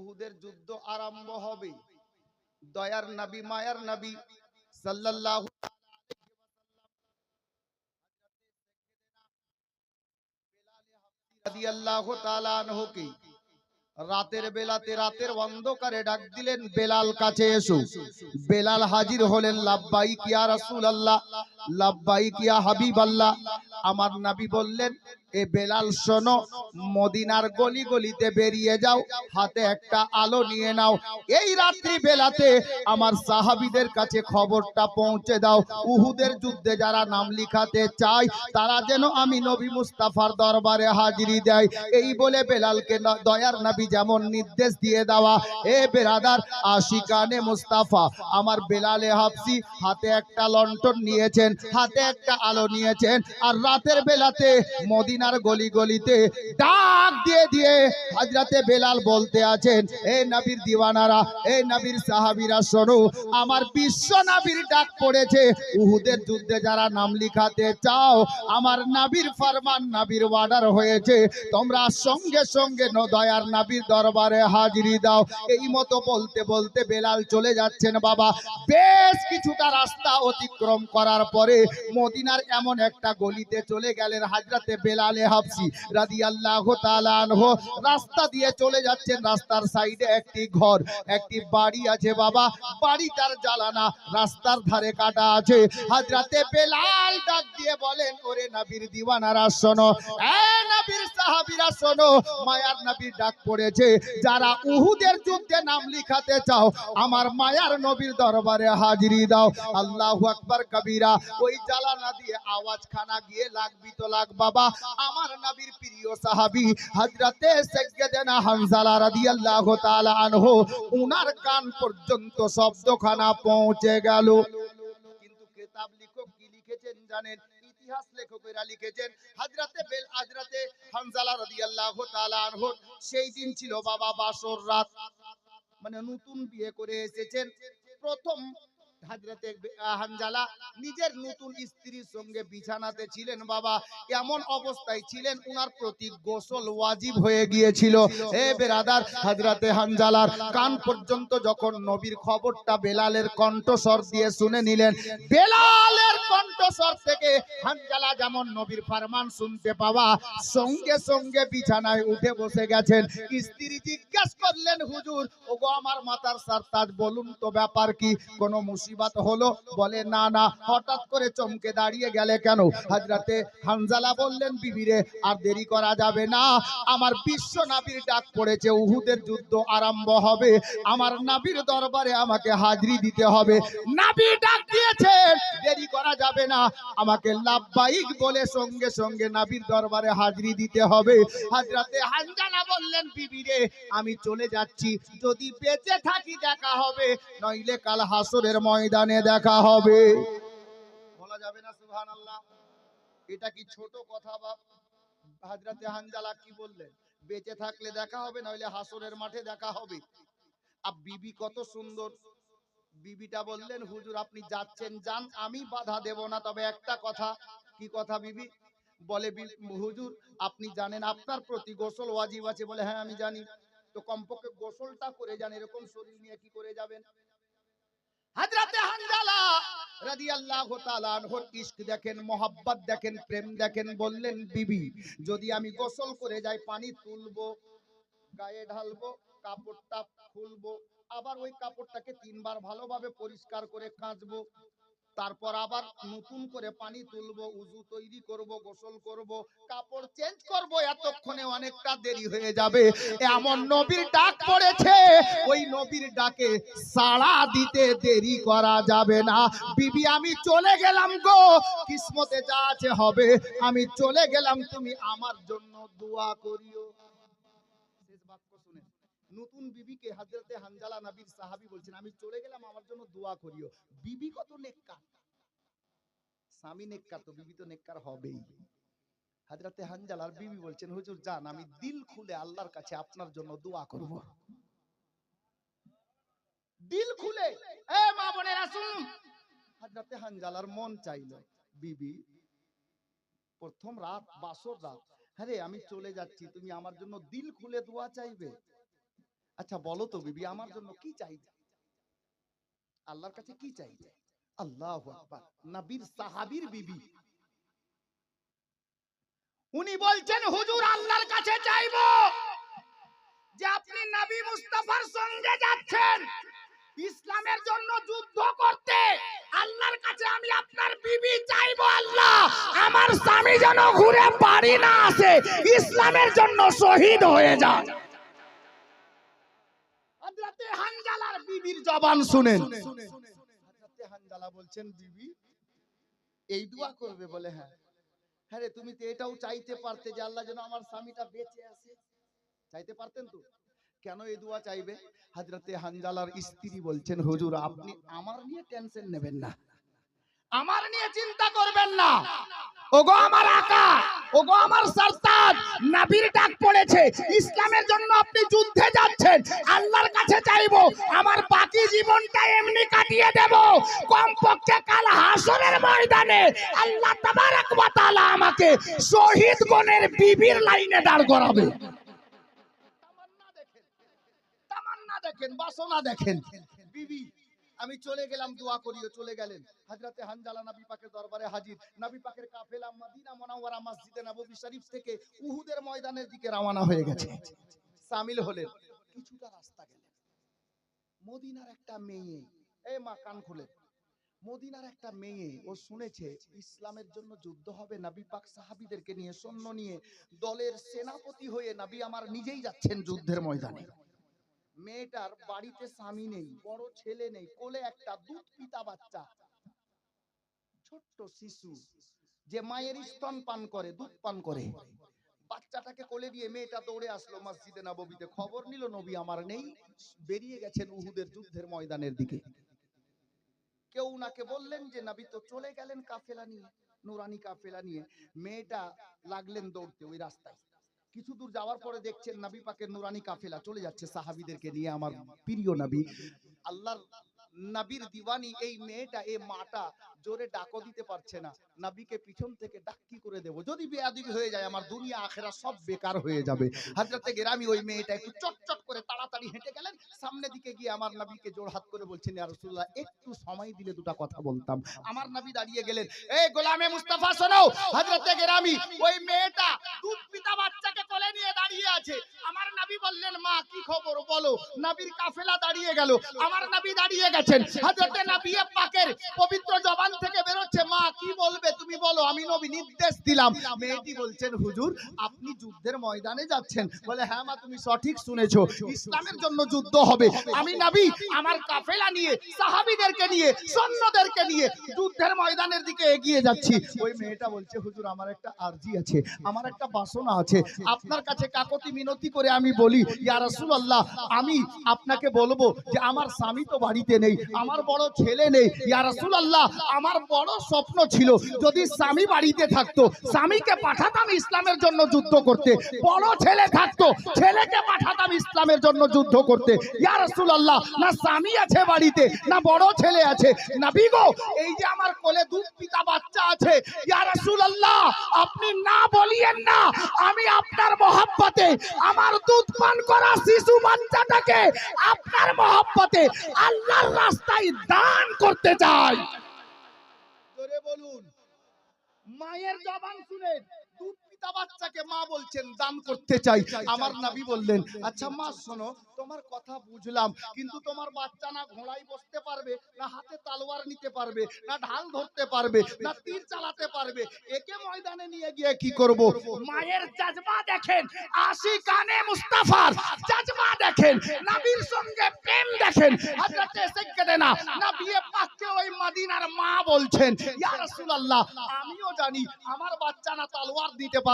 উহুদের যুদ্ধ আরম্ভ হবে। দয়ার নবী, মায়ার নবী সাল্লাল্লাহু রাতের বেলাতে রাতের অন্ধকারে ডাক দিলেন, বেলাল কাছে এসো। বেলাল হাজির হলেন, লাব্বাইক ইয়া রাসূলুল্লাহ, লাব্বাইক ইয়া হাবিবাল্লাহ। আমার নবী বললেন এ বেলাল শোনো, মদিনার গলি গলিতে বেরিয়ে যাও, হাতে একটা আলো নিয়ে নাও। এই রাত্রি বেলাতে আমার সাহাবীদের কাছে খবরটা পৌঁছে দাও। উহুদের যুদ্ধে যারা নাম লিখাতে চায়, তারা যেন আমি নবী মুস্তাফার দরবারে হাজিরি দেয়। এই বলে বেলালকে দয়ার নবী যেমন নির্দেশ দিয়ে দেওয়া, এ বেরাদার, আশিকানে মুস্তাফা, আমার বেলালে হাফসি হাতে একটা লন্ঠন নিয়েছেন, হাতে একটা আলো নিয়েছেন, আর রাতের বেলাতে মদিনার গলি গলিতে ডাক দিয়ে দিয়ে হাজরাতে বেলাল বলতে আছেন, এ নবীর দিওয়ানারা, এ নবীর সাহাবীরা, শোনো, আমার বিশ্ব নবীর ডাক পড়েছে। উহুদের যুদ্ধে যারা নাম লিখাতে চাও, আমার নাবির ফরমান নাবির অর্ডার হয়েছে। তোমরা সঙ্গে সঙ্গে ন দয়ার নাবির দরবারে হাজিরি দাও। এই মতো বলতে বলতে বেলাল চলে যাচ্ছেন, বাবা, বেশ কিছুটা রাস্তা অতিক্রম করার পরে মদিনার এমন একটা গলিতে চলে গেলেন হাজরাতে বেলালে। হাফসি রাদিয়াল্লাহু তাআলা আনহু রাস্তা দিয়ে চলে যাচ্ছেন রাস্তার সাইডে একটি ঘর, একটি বাড়ি আছে বাবা, বাড়িটার জ্বালানা রাস্তার ধারে কাটা আছে। হাজরাতে বেলাল ডাক দিয়ে বলেন, ওরে নবীর দিওয়ানারা, শোনো নবীর সাহাবীরা, শোনো, মায়ার নবীর ডাক পড়েছে। যারা উহুদের যুদ্ধে নাম লিখাতে চাও, আমার মায়ার নবীর দরবারে হাজিরি দাও। আল্লাহু আকবার, কবিরা, ওই জ্বালানা দিয়ে আওয়াজ খানা গিয়ে লাগবি তো লাগ বাবা আমার নবীর প্রিয় সাহাবী হযরতে সাইয়্যিদানা হামজালা রাদিয়াল্লাহু তাআলা আনহু, উনার কান পর্যন্ত শব্দখানা পৌঁছে গেল। কিন্তু কিতাব লেখক কি লিখেছেন জানেন? ইতিহাস লেখকেরা লিখেছেন, হযরতে বেল, হযরতে হামজালা রাদিয়াল্লাহু তাআলা আনহু সেই দিন ছিল বাবা বাসর রাত। মানে নতুন বিয়ে করে এসেছেন। প্রথম হানজালা নিজের নতুন স্ত্রীর সঙ্গে বিছানাতে ছিলেন বাবা, এমন অবস্থায় ছিলেন, উনার প্রতি গোসল ওয়াজিব হয়ে গিয়েছিল। বেরাদার, হাজরাতে হানজালার কান পর্যন্ত যখন নবীর খবরটা বেলালের কণ্ঠস্বর দিয়ে শুনে নিলেন, বেলালের কণ্ঠস্বর থেকে হানজালা যেমন নবীর ফরমান শুনতে পাওয়া, সঙ্গে সঙ্গে বিছানায় উঠে বসে গেছেন। স্ত্রী জিজ্ঞাসা করলেন, হুজুর, ওগো আমার মাতার সারতাজ, বলুন তো ব্যাপার কি? কোনো মুসিবত হলো? বলে, না না, হঠাৎ করে চমকে দাঁড়িয়ে গেলে কেন? হাজরাতে হানজালা বললেন, বিবিরে, আর দেরি করা যাবে না। আমার বিশ্ব নাবির ডাক পড়েছে, উহুদের যুদ্ধ আরম্ভ হবে। আমার নাবির দরবারে আমাকে হাজরি দিতে হবে। নাবি ডাক দিয়েছে দেরি করা যাবে না। আমাকে লাভবাহিক বলে সঙ্গে সঙ্গে নাবির দরবারে হাজরি দিতে হবে। হাজরাতে হানজালা বললেন, বিবিরে, আমি চলে যাচ্ছি। যদি বেঁচে থাকি দেখা হবে, নইলে কাল হাসরের ময়দানে দেখা হবে। বলা যাবে না, সুবহানাল্লাহ। এটা কি ছোট কথা বাপ হাজরাতে হানজালা কি বললেন? বেঁচে থাকলে দেখা হবে, নইলে হাসরের মাঠে দেখা হবে। আর বিবি কত সুন্দর। বিবিটা বললেন হুজুর আপনি যাচ্ছেন যান আমি বাধা দেব না। তবে একটা কথা কি কথা বিবি? বলে হুজুর আপনি জানেন আপনার প্রতি গোসল ওয়াজিব আছে বলে হ্যাঁ আমি জানি। তো কমপক্ষে গোসলটা করে যান এরকম শরীর নিয়ে কি করে যাবেন? হাজরাতে হানজালা রাদিয়াল্লাহু তাআলা আনহুর ইশক দেখেন মোহাব্বত দেখেন প্রেম দেখেন বললেন বিবি যদি আমি গোসল করে যাই পানি তুলবো গায়ে ঢালবো কাপড়টা খুলবো আবার ওই কাপড়টাকে তিনবার ভালোভাবে পরিষ্কার করে কাচবো। তারপর আবার নতুন করে পানি তুলবো, উজু তৈরি করব, গোসল করব, কাপড় চেঞ্জ করব, এতক্ষণে অনেকটা দেরি হয়ে যাবে। এমন নবীর ডাক পড়েছে, ওই নবীর ডাকে সাড়া দিতে দেরি করা যাবে না। বিবি, আমি চলে গেলাম গো, কিসমতে যা আছে হবে। আমি চলে গেলাম, তুমি আমার জন্য দোয়া করিও। নতুন বিবিকে হাজরতে হানজালা নবীর সাহাবী বলছেন, আমি চলে গেলাম, আমার জন্য দোয়া করিও। বিবি কত নেককার? স্বামী নেককার তো, বিবি তো নেককার হবেই। হাজরাতে হানজালার বিবি বলছেন, হুজুর, যান, আমি দিল খুলে আল্লাহর কাছে আপনার জন্য দোয়া করব। দিল খুলে? এ মা বোনেরা, শুনুন। হাজরাতে হানজালার মন চাইলো, বিবি, প্রথম রাত, বাসর রাত আরে আমি চলে যাচ্ছি, তুমি আমার জন্য দিল খুলে দোয়া চাইবে? আচ্ছা বলো তো বিবি, আমার জন্য কি চাইছে আল্লাহর কাছে কি চাইছে আল্লাহ আকবার। নবীর সাহাবীর বিবি। উনি বলছেন, হুজুর, আল্লাহর কাছে চাইব যে আপনি নবী মুস্তাফার সঙ্গে যাচ্ছেন। ইসলামের জন্য যুদ্ধ করতে আল্লাহর কাছে আমি আপনার বিবি চাইব, আল্লাহ। আমার স্বামী যেন ঘুরে বাড়ি না আসে, ইসলামের জন্য শহীদ হয়ে যান। হ্যাঁ। হ্যাঁ কেন স্ত্রী বলছেন, হুজুর, আপনি আমার নিয়ে টেনশন নেবেন না। আমার নিয়ে চিন্তা করবেন না। ওগো আমার আকা ওগো আমার সরতাজ নবীর ডাক পড়েছে। ইসলামের জন্য আপনি যুদ্ধে যাচ্ছেন। আল্লাহর কাছে চাইব, আমার বাকি জীবনটা এমনি কাটিয়ে দেব। কমপক্ষে কাল হাসরের ময়দানে আল্লাহ তাবারক ওয়া তাআলা আমাকে শহীদ গণের বিবির লাইনে দাঁড় করাবে। দেখেন, বাসনা দেখেন। বিবি আমি চলে গেলাম, দোয়া করিও, চলে গেলেন। হযরতে হানজালা নবী পাকের দরবারে হাজির। নবী পাকের কাফেলা মদিনা মুনাওয়ারা মসজিদে নববী শরীফ থেকে উহুদের ময়দানের দিকে রওনা হয়ে গেছে। শামিল হলেন। কিছুটা রাস্তা গেলেন। মদিনার একটা মেয়ে এই মা কান খুলে। মদিনার একটা মেয়ে, ও শুনেছে, ইসলামের জন্য যুদ্ধ হবে, নবী পাক সাহাবীদেরকে নিয়ে সৈন্য নিয়ে দলের সেনাপতি হয়ে নবী আমার নিজেই যাচ্ছেন যুদ্ধের ময়দানে। মেয়েটার বাড়িতে স্বামী নেই, বড় ছেলে নেই, কোলে একটা দুধ পিতা বাচ্চা। ছোট্ট শিশু যে মায়ের স্তন পান করে, দুধ পান করে। বাচ্চাটাকে কোলে দিয়ে মেয়েটা দৌড়ে আসলো মসজিদে নববীতে। খবর নিল, নবী আমার নেই, বেরিয়ে গেছেন উহুদের যুদ্ধের ময়দানের দিকে। কেউ উনাকে বললেন যে, নবী তো চলে গেলেন কাফেলা নিয়ে, নুরানি কাফেলা নিয়ে। মেয়েটা লাগলেন দৌড়তে ওই রাস্তায়। কিছু দূর যাওয়ার পরে দেখছেন নবী পাকের নুরানি কাফেলা চলে যাচ্ছে সাহাবিদেরকে নিয়ে আমার প্রিয় নবী। আল্লাহর নবীর দিওয়ানি এই মেয়েটা, এই মাটা জোরে ডাকো দিতে পারছে না। নবীকে পিছন থেকে ডাক কি করে দেব। যদি বেয়াদবি হয়ে যায়, আমার দুনিয়া, আখেরা সব বেকার হয়ে যাবে। হযরতে গেরামি ওই মেয়েটা একটু চটচট করে তাড়াতাড়ি হেঁটে গেলেন। সামনে দিকে গিয়ে আমার নবীকে জোর হাত করে বলছেন রাসূলুল্লাহ, একটু সময় দিলে দুটো কথা বলতাম। আমার নবী দাঁড়িয়ে গেলেন, এই গোলামে মুস্তাফা, শোনো, হযরতে গেরামি, ওই মেয়েটা দুধ পিতা বাচ্চাকে কোলে নিয়ে দাঁড়িয়ে আছে। আমার নবী বললেন, মা, কি খবর? বলো। নবীর কাফেলা দাঁড়িয়ে গেল। আমার নবী দাঁড়িয়ে গেছেন। হযরতে নবী পবিত্র জবান থেকে বেরোচ্ছে। মা, কি বলবে? তুমি বলো, আমি নবী নির্দেশ দিলাম। মেয়েটি বলছেন, হুজুর, আপনি যুদ্ধের ময়দানে যাচ্ছেন। বলে হ্যাঁ মা, তুমি সঠিক শুনেছো। ইসলামের জন্য যুদ্ধ হবে। আমি আমার কাফেলা নিয়ে, সাহাবীদেরকে নিয়ে, সৈন্যদেরকে নিয়ে যুদ্ধের ময়দানের দিকে এগিয়ে যাচ্ছি। ওই মেয়েটা বলছে, হুজুর, আমার একটা আরজি আছে, আমার একটা বাসনা আছে। আপনার কাছে কাকতি মিনতি করে আমি বলি আমি আপনাকে বলব যে, আমার স্বামী তো বাড়িতে নেই, আমার বড় ছেলে নেই ইয়া রাসূলুল্লাহ, আমার বড় স্বপ্ন ছিল যদি স্বামী বাড়িতে থাকতো, স্বামীকে পাঠাতাম ইসলামের জন্য যুদ্ধ করতে, বড় ছেলে থাকতো, ছেলেকে পাঠাতাম ইসলামের জন্য যুদ্ধ করতে। ইয়া রাসূলুল্লাহ, না স্বামী আছে বাড়িতে, না বড় ছেলে আছে। নবী গো, এই যে আমার কোলে দুধ পিতা বাচ্চা আছে, ইয়া রাসূলুল্লাহ, আপনি না বলিয়েন না, আমি আপনার মহব্বতে, আমার দুধ পান করা শিশু বাচ্চাটাকে আপনার মহব্বতে, আল্লাহর রাস্তায় দান করতে চাই। বলুন। মায়ের জবান শুনে পিতা বাচ্চাকে মা বলছেন দান করতে চাই। আমার নাবি বললেন আচ্ছা মা শোনো তোমার কথা বুঝলাম কিন্তু তোমার বাচ্চা না ঘোড়ায় বসতে পারবে না হাতে তালোয়ার নিতে পারবে না ঢাল ধরতে পারবে না তীর চালাতে পারবে। একে ময়দানে নিয়ে গিয়ে কি করব? মায়ের জাজমা দেখেন আশি কানে মুস্তাফার জাজমা দেখেন নবীর সঙ্গে প্রেম দেখেন। হযরতে সাইয়্যিদানা নবী পাককে ওই মদিনার মা বলছেন ইয়া রাসূলুল্লাহ আমিও জানি আমার বাচ্চা না তলোয়ার দিতে পারবে।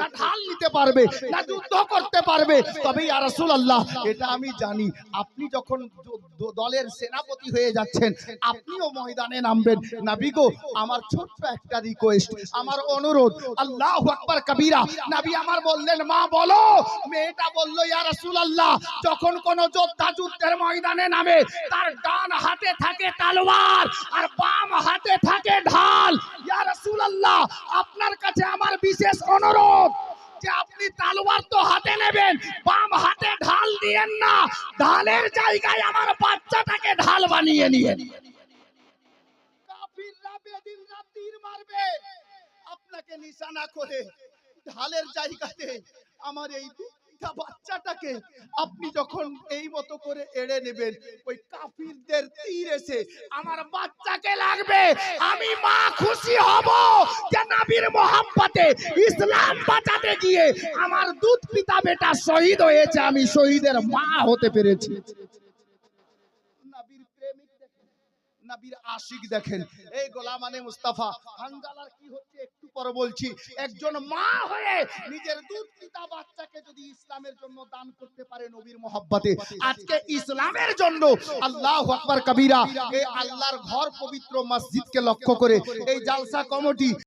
না ঢাল নিতে পারবে না যুদ্ধ করতে পারবে। তবে ইয়া রাসূলুল্লাহ এটা আমি জানি আপনি যখন দলের সেনাপতি হয়ে যাচ্ছেন আপনিও ময়দানে নামবেন। নবী গো আমার ছোট্ট একটা রিকোয়েস্ট আমার অনুরোধ আল্লাহু আকবার কবীরা নবী আমার বললেন মা বলো। মেয়েটা বলল ইয়া রাসূলুল্লাহ যখন কোন যোদ্ধা যুদ্ধের ময়দানে নামে তার ডান হাতে থাকে তলোয়ার আর বাম হাতে থাকে ঢাল। জায়গায় আমার বাচ্চাটাকে ঢাল বানিয়ে নিয়ে। আপনাকে নিশানা করে ঢালের জায়গাতে আমার এই বাচ্চাটাকে আপনি যখন এই মতো করে এড়ে নেবেন, ওই কাফিরদের তীর এসে আমার বাচ্চাকে লাগবে। আমি মা খুশি হব যে নবীর মোহাম্মতে ইসলাম বাঁচাতে গিয়ে আমার দুধ পিতা বেটা শহীদ হয়েছে, আমি শহীদের মা হতে পেরেছি নবীর প্রেমিক দেখেন নবীর আশিক দেখেন। এই গোলামানে মুস্তাফা হানজালার কি হচ্ছে একটু পরে বলছি। একজন মা হয়ে নিজের দুধ পিতা বাচ্চাকে যদি ইসলামের জন্য দান করতে পারে নবীর মোহাব্বতে, আজকে ইসলামের জন্য আল্লাহ আকবার কবিরা, এই আল্লাহর ঘর পবিত্র মসজিদকে লক্ষ্য করে এই জালসা কমিটি